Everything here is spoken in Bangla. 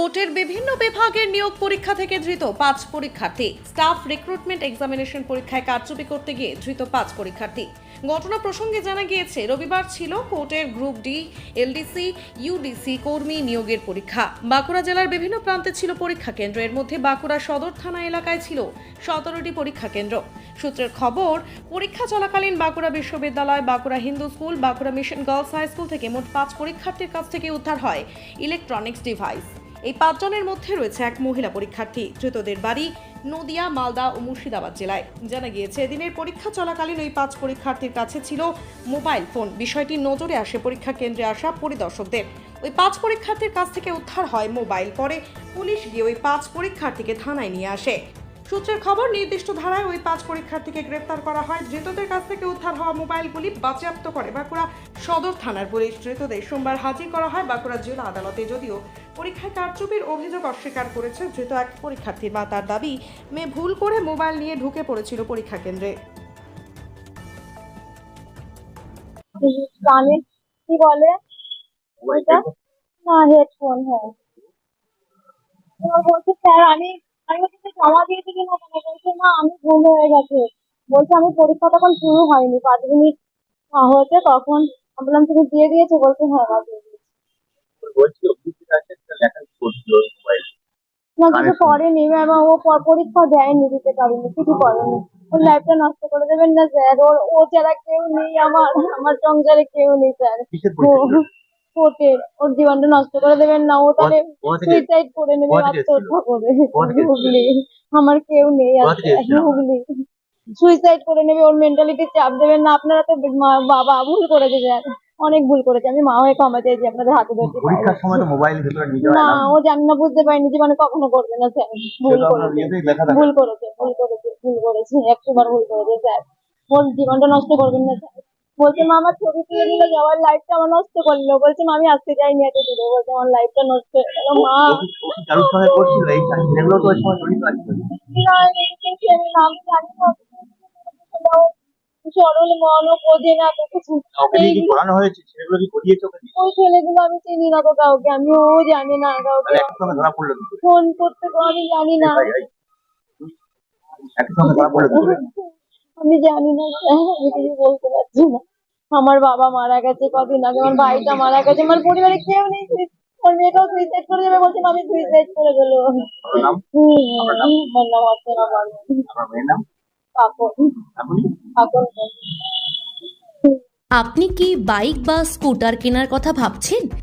কোর্টের বিভিন্ন বিভাগের নিয়োগ পরীক্ষা থেকে ধৃত পাঁচ পরীক্ষার্থী। স্টাফ রিক্রুটমেন্ট এক্সামিনেশন পরীক্ষায় কারচুপি করতে গিয়ে ধৃত পাঁচ পরীক্ষার্থী। ঘটনা প্রসঙ্গে জানা গিয়েছে, রবিবার ছিল কোর্টের গ্রুপ ডি, এলডিসি, ইউডিসি কর্মী নিয়োগের পরীক্ষা। বাঁকুড়া জেলার বিভিন্ন প্রান্তে ছিল পরীক্ষা কেন্দ্র। এর মধ্যে বাঁকুড়া সদর থানা এলাকায় ছিল সতেরোটি পরীক্ষা কেন্দ্র। সূত্রের খবর, পরীক্ষা চলাকালীন বাঁকুড়া বিশ্ববিদ্যালয়, Bankura Hindu school, Bankura mission girls high school থেকে মোট পাঁচ পরীক্ষার্থীর কাছ থেকে উদ্ধার হয় ইলেকট্রনিক্স ডিভাইস। এই পাঁচজনের মধ্যে রয়েছে এক মহিলা পরীক্ষার্থী। ধৃতদের বাড়ি নদিয়া, মালদা ও মুর্শিদাবাদ জেলায়। জানা গিয়েছে, এদিনের পরীক্ষা চলাকালীন ওই পাঁচ পরীক্ষার্থীর কাছে ছিল মোবাইল ফোন। বিষয়টি নজরে আসে পরীক্ষা কেন্দ্রে আসা পরিদর্শকদের। ওই পাঁচ পরীক্ষার্থীর কাছ থেকে উদ্ধার হয় মোবাইল। পরে পুলিশ গিয়ে ওই পাঁচ পরীক্ষার্থীকে থানায় নিয়ে আসে। সূত্রের খবর, নির্দিষ্ট ধারায় ওই পাঁচ পরীক্ষার্থীকে গ্রেপ্তার করা হয়। ধৃতদের কাছ থেকে উদ্ধার হওয়া মোবাইলগুলি বাজেয়াপ্ত করে বাঁকুড়া সদর থানার পুলিশ। ধৃতদের সোমবার হাজির করা হয় বাঁকুড়া জেলা আদালতে। যদিও পরীক্ষায় কারচুপির অভিযোগ অস্বীকার করেছে ধৃত এক পরীক্ষার্থী। বা তার দাবি, মেয়ে ভুল করে মোবাইল নিয়ে ঢুকে পড়েছিল পরীক্ষা কেন্দ্রে। কানে কি বলে? না হেডফোন হ্যাঁ। বলছে, স্যার, আমি আমি বলছি জমা দিয়ে দিবি না। কেন বলছে, না, আমি ভুল হয়ে গেছে। বলছে, আমি পরীক্ষা তখন শুরু হয়নি, পাঁচ মিনিট হয়েছে, তখন বললাম তুমি দিয়ে দিয়েছ। বলছে হ্যাঁ দিয়েছি। বলছি অভিযোগ আছে একটা লেখা করছিল মোবাইল না কিছু করেনি ম্যাম ও পরীক্ষা দেয়নি দিতে পারেনি কিছু করেনি। ওর লাইফটা নষ্ট করে দেবেন না স্যার ওর ও ছাড়া কেউ নেই আমার আমার সংসারে কেউ নেই স্যার ওর জীবনটা নষ্ট করে দেবেন না ও তাহলে সুইসাইড করে নেবে আত্মহত্যা করে। হুগলি। আমার কেউ নেই এসেছিল? হুগলি। সুইসাইড করে নেবে ওর মেন্টালিটি চাপ দেবেন না আপনারা তো বাবা ভুল করেছে স্যার অনেক ভুল করেছে। আমি মা হয়ে ক্ষমা চাইছি আপনাদের হাতে ধরতে পরীক্ষার সময় তো মোবাইল ভিতরে নিয়ে যাওয়া না ও জানি না বুঝতে পারিনি জীবনে কখনো করবে না স্যার ভুল করেছে। ভুল করেছে ভুল করেছে ভুল করেছে। একশো বার ভুল করেছে স্যার ওর জীবনটা নষ্ট করবেন না স্যার বলছে মা আমার ছবি তুলে দিল যে আমার লাইফটা আমার নষ্ট করল। বলছে মা আমি আসতে চাইনি এত দূরে বলছে আমার লাইফটা নষ্ট হয়ে গেল মা। কারোর সঙ্গে করছিল এই কাজ সেগুলো তো ওই সময় জড়িত আছে না কিন্তু আমি নাম জানি না। সরল বোঝে না ওকে কি করানো হয়েছে? সেগুলো কি ওকে ওই ছেলেগুলো আমি চিনি না তো কাউকে আমি ও জানে না কাউকে। তাহলে একই সঙ্গে ধরা পড়ল ফোন করতে তো আমি জানি না। ভাই, এই, একই সঙ্গে ধরা পড়ল আমি জানি না আমি কিছু বলতে পারছি না। আমার বাবা মারা গেছে কদিন আগে আমার ভাইটা মারা গেছে আমার পরিবারে কেউ নেই। ওর মেয়েটাও সুইসাইড করে যাবে বলছে আমি সুইসাইড করে গেল। আমার নাম অর্চনা বর্মন। মেয়ের নাম? আপনি কি বাইক বা স্কুটার কেনার কথা ভাবছেন?